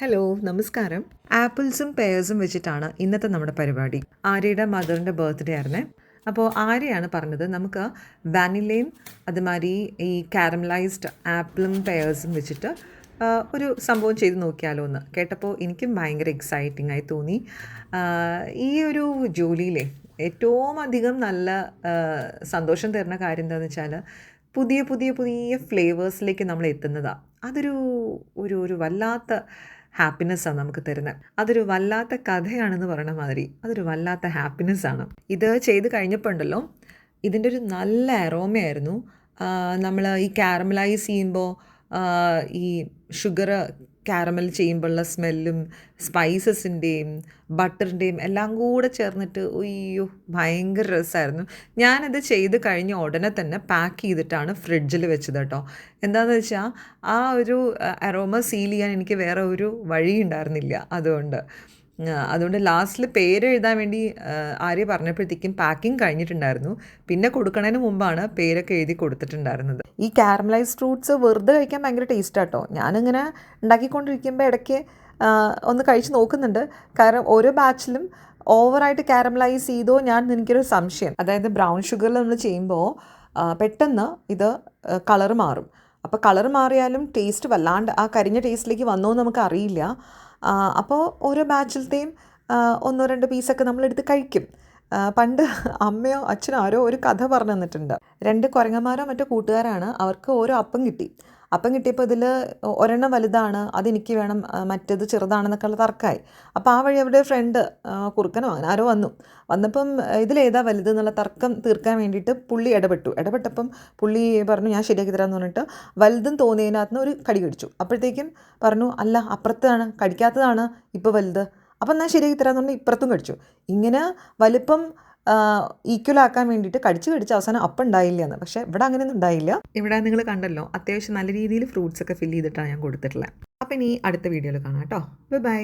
Hello നമസ്കാരം. ആപ്പിൾസും പെയർസും വെച്ചിട്ടാണ് ഇന്നത്തെ നമ്മുടെ പരിപാടി. ആര്യയുടെ മദറിന്റെ ബർത്ത്ഡേ ആയിരുന്നേ. അപ്പോൾ ആര്യയാണ് പറഞ്ഞത് നമുക്ക് വാനിലയും അതുമാതിരി ഈ കാരമലൈസ്ഡ് ആപ്പിളും പെയർസും വെച്ചിട്ട് ഒരു സംഭവം ചെയ്ത് നോക്കിയാലോ എന്ന് കേട്ടപ്പോൾ എനിക്കും ഭയങ്കര എക്സൈറ്റിംഗ് ആയി തോന്നി. ഈ ഒരു ജോലിയിലെ ഏറ്റവും അധികം നല്ല സന്തോഷം തരുന്ന കാര്യം എന്താണെന്ന് വെച്ചാൽ പുതിയ പുതിയ പുതിയ ഫ്ലേവേഴ്സിലേക്ക് നമ്മൾ എത്തുന്നതാണ് അതൊരു ഒരു ഒരു വല്ലാത്ത ഹാപ്പിനെസ്സാണ് നമുക്ക് തരുന്നത്. അതൊരു വല്ലാത്ത കഥയാണെന്ന് പറയണ മാതിരി. അതൊരു വല്ലാത്ത ഹാപ്പിനെസ്സാണ് ഇത് ചെയ്ത് കഴിഞ്ഞപ്പോൾ ഉണ്ടല്ലോ ഇതിന്റെ ഒരു നല്ല അറോമയായിരുന്നു നമ്മൾ ഈ കാരമലൈസ് ചെയ്യുമ്പോൾ ഈ ഷുഗർ കാരമൽ ചെയ്യുമ്പോഴുള്ള സ്മെല്ലും സ്പൈസസിന്റെയും ബട്ടറിന്റെയും എല്ലാം കൂടെ ചേർന്നിട്ട് അയ്യോ ഭയങ്കര രസമായിരുന്നു ഞാനത് ചെയ്ത് കഴിഞ്ഞ ഉടനെ തന്നെ പാക്ക് ചെയ്തിട്ടാണ് ഫ്രിഡ്ജിൽ വെച്ചത് കേട്ടോ. എന്താണെന്ന് വെച്ചാൽ ആ ഒരു അറോമ സീൽ ചെയ്യാൻ എനിക്ക് വേറെ ഒരു വഴിയുണ്ടായിരുന്നില്ല അതുകൊണ്ട്. അതുകൊണ്ട് ലാസ്റ്റിൽ പേര് എഴുതാൻ വേണ്ടി ആര്യ പറഞ്ഞപ്പോഴത്തേക്കും പാക്കിംഗ് കഴിഞ്ഞിട്ടുണ്ടായിരുന്നു. പിന്നെ കൊടുക്കണതിന് മുമ്പാണ് പേരൊക്കെ എഴുതി കൊടുത്തിട്ടുണ്ടായിരുന്നത്. ഈ കാരമലൈസ് ഫ്രൂട്ട്സ് വെറുതെ കഴിക്കാൻ ഭയങ്കര ടേസ്റ്റ് ആട്ടോ. ഞാനിങ്ങനെ ഉണ്ടാക്കിക്കൊണ്ടിരിക്കുമ്പോൾ ഇടയ്ക്ക് ഒന്ന് കഴിച്ച് നോക്കുന്നുണ്ട്. കാരണം ഓരോ ബാച്ചിലും ഓവറായിട്ട് കാരമലൈസ് ചെയ്തോ ഞാൻ എനിക്കൊരു സംശയം. അതായത് ബ്രൗൺ ഷുഗറിൽ നമ്മൾ ചെയ്യുമ്പോൾ പെട്ടെന്ന് ഇത് കളർ മാറും. അപ്പോൾ കളർ മാറിയാലും ടേസ്റ്റ് വല്ലാണ്ട് ആ കരിഞ്ഞ ടേസ്റ്റിലേക്ക് വന്നോ നമുക്ക് അറിയില്ല. അപ്പോൾ ഓരോ ബാച്ചിലത്തെയും ഒന്നോ രണ്ടോ പീസൊക്കെ നമ്മളെടുത്ത് കഴിക്കും. പണ്ട് അമ്മയോ അച്ഛനോ ആരോ ഒരു കഥ പറഞ്ഞു തന്നിട്ടുണ്ട്. രണ്ട് കുരങ്ങന്മാരോ മറ്റോ കൂട്ടുകാരാണ് അവർക്ക് ഓരോ അപ്പം കിട്ടി. അപ്പം കിട്ടിയപ്പോൾ ഇതിൽ ഒരെണ്ണം വലുതാണ് അതെനിക്ക് വേണം മറ്റേത് ചെറുതാണെന്നൊക്കെയുള്ള തർക്കമായി. അപ്പോൾ ആ വഴി അവിടെ ഫ്രണ്ട് കുറുക്കനോ അങ്ങനെ ആരോ വന്നു. വന്നപ്പം ഇതിലേതാ വലുത് എന്നുള്ള തർക്കം തീർക്കാൻ വേണ്ടിയിട്ട് പുള്ളി ഇടപെട്ടു. ഇടപെട്ടപ്പം പുള്ളി പറഞ്ഞു ഞാൻ ശരിയാക്കി തരാമെന്ന് പറഞ്ഞിട്ട് വലുതും തോന്നിയതിനകത്ത് ഒരു കടി കടിച്ചു. അപ്പോഴത്തേക്കും പറഞ്ഞു അല്ല അപ്പുറത്താണ് കടിക്കാത്തതാണ് ഇപ്പോൾ വലുത്. അപ്പം ഞാൻ ശരിയാക്കി തരാമെന്ന് പറഞ്ഞാൽ ഇപ്പുറത്തും കടിച്ചു. ഇങ്ങനെ വലിപ്പം ഈക്വൽ ആക്കാൻ വേണ്ടിയിട്ട് കടിച്ച് കടിച്ച് അവസാനം അപ്പം ഉണ്ടായില്ല എന്ന്. പക്ഷേ ഇവിടെ അങ്ങനെയൊന്നും ഉണ്ടായില്ല. ഇവിടെ നിങ്ങൾ കണ്ടല്ലോ അത്യാവശ്യം നല്ല രീതിയിൽ ഫ്രൂട്ട്സ് ഒക്കെ ഫില്ല് ചെയ്തിട്ടാണ് ഞാൻ കൊടുത്തിട്ടുള്ളത്. അപ്പം ഇനി അടുത്ത വീഡിയോയിൽ കാണാം കേട്ടോ. ബൈ